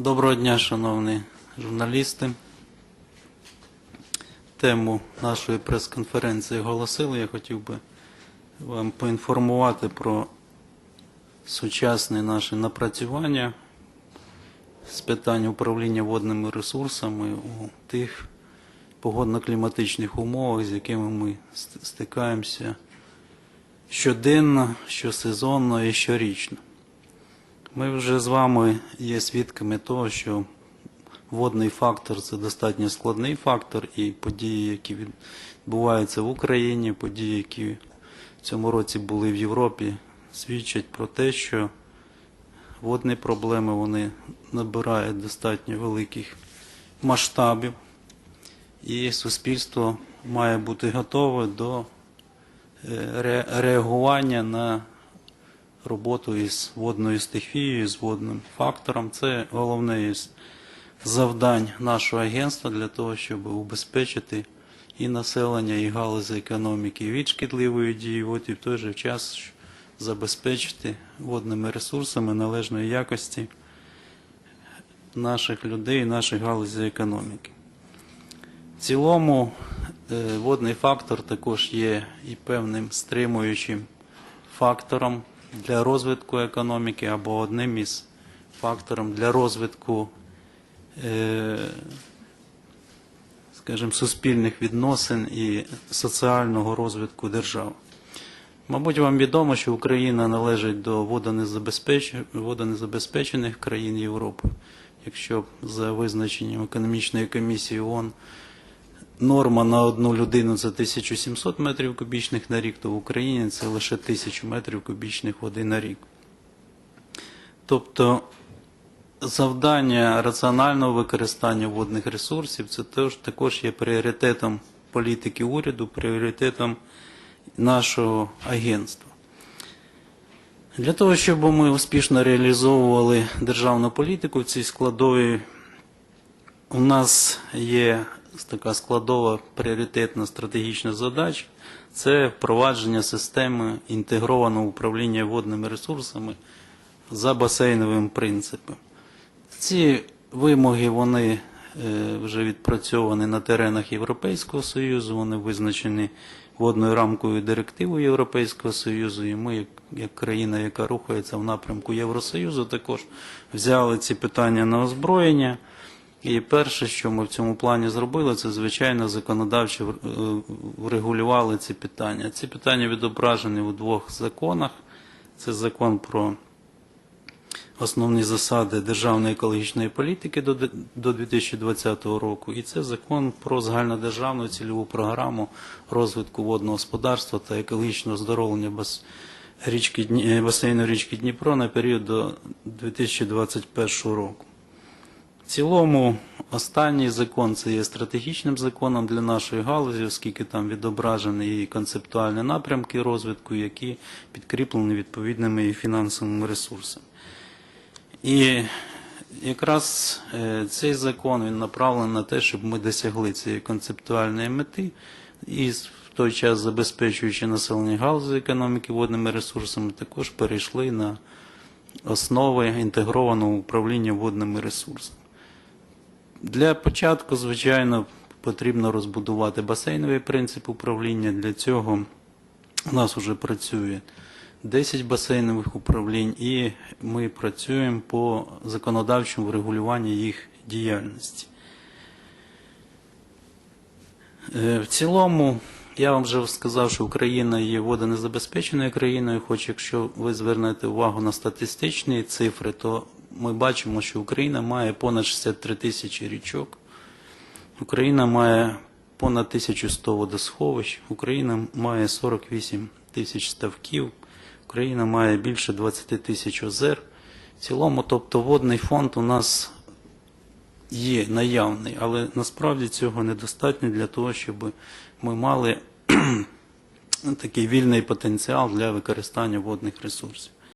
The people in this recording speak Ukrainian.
Доброго дня, шановні журналісти. Тему нашої прес-конференції оголосили. Я хотів би вам поінформувати про сучасне наше напрацювання з питань управління водними ресурсами у тих погодно-кліматичних умовах, з якими ми стикаємося щоденно, щосезонно і щорічно. Ми вже з вами є свідками того, що водний фактор це достатньо складний фактор, і події, які відбуваються в Україні, події, які в цьому році були в Європі, свідчать про те, що водні проблеми вони набирають достатньо великих масштабів, і суспільство має бути готове до е, реагування на роботу із водною стихією, з водним фактором. Це головне із завдань нашого агентства для того, щоб убезпечити і населення, і галузі економіки від шкідливої дії вод, і в той же час забезпечити водними ресурсами належної якості наших людей, наших галузі економіки. В цілому е, водний фактор також є і певним стримуючим фактором для розвитку економіки або одним із фактором для розвитку, е, скажімо, суспільних відносин і соціального розвитку держави. Мабуть, вам відомо, що Україна належить до водонезабезпечених країн Європи. Якщо за визначенням економічної комісії ООН норма на одну людину це 1700 метрів кубічних на рік, то в Україні це лише 1000 метрів кубічних води на рік. Тобто завдання раціонального використання водних ресурсів це теж, також є пріоритетом політики уряду, пріоритетом нашого агентства. Для того, щоб ми успішно реалізовували державну політику в цій складовій, у нас є така складова пріоритетна стратегічна задача це впровадження системи інтегрованого управління водними ресурсами за басейновим принципом. Ці вимоги вони е, вже відпрацьовані на теренах Європейського Союзу, вони визначені водною рамкою директивою Європейського Союзу, і ми, як, як країна, яка рухається в напрямку Євросоюзу, також взяли ці питання на озброєння. І перше, що ми в цьому плані зробили, це звичайно законодавчо е, врегулювали ці питання. Ці питання відображені у двох законах. Це закон про основні засади державної екологічної політики до де- до 2020 року, і це закон про загальнодержавну цільову програму розвитку водного господарства та екологічного оздоровлення е, басейну річки Дніпро на період до 2021 року. Цілому, останній закон це є стратегічним законом для нашої галузі, оскільки там відображені і концептуальні напрямки розвитку, які підкріплені відповідними і фінансовими ресурсами. І якраз е, цей закон він направлений на те, щоб ми досягли цієї концептуальної мети і в той час забезпечуючи населення галузі економіки водними ресурсами, також перейшли на основи інтегрованого управління водними ресурсами. Для початку, звичайно, потрібно розбудувати басейновий принцип управління. Для цього у нас вже працює 10 басейнових управлінь, і ми працюємо по законодавчому врегулюванню їх діяльності. Е, В цілому, я вам вже сказав, що Україна є водонезабезпеченою країною, хоч якщо ви звернете увагу на статистичні цифри, то ми бачимо, що Україна має понад 63 тисячі річок, Україна має понад 1100 водосховищ, Україна має 48 тисяч ставків, Україна має більше 20 тисяч озер. В цілому, тобто водний фонд у нас є наявний, але насправді цього недостатньо для того, щоб ми мали такий вільний потенціал для використання водних ресурсів.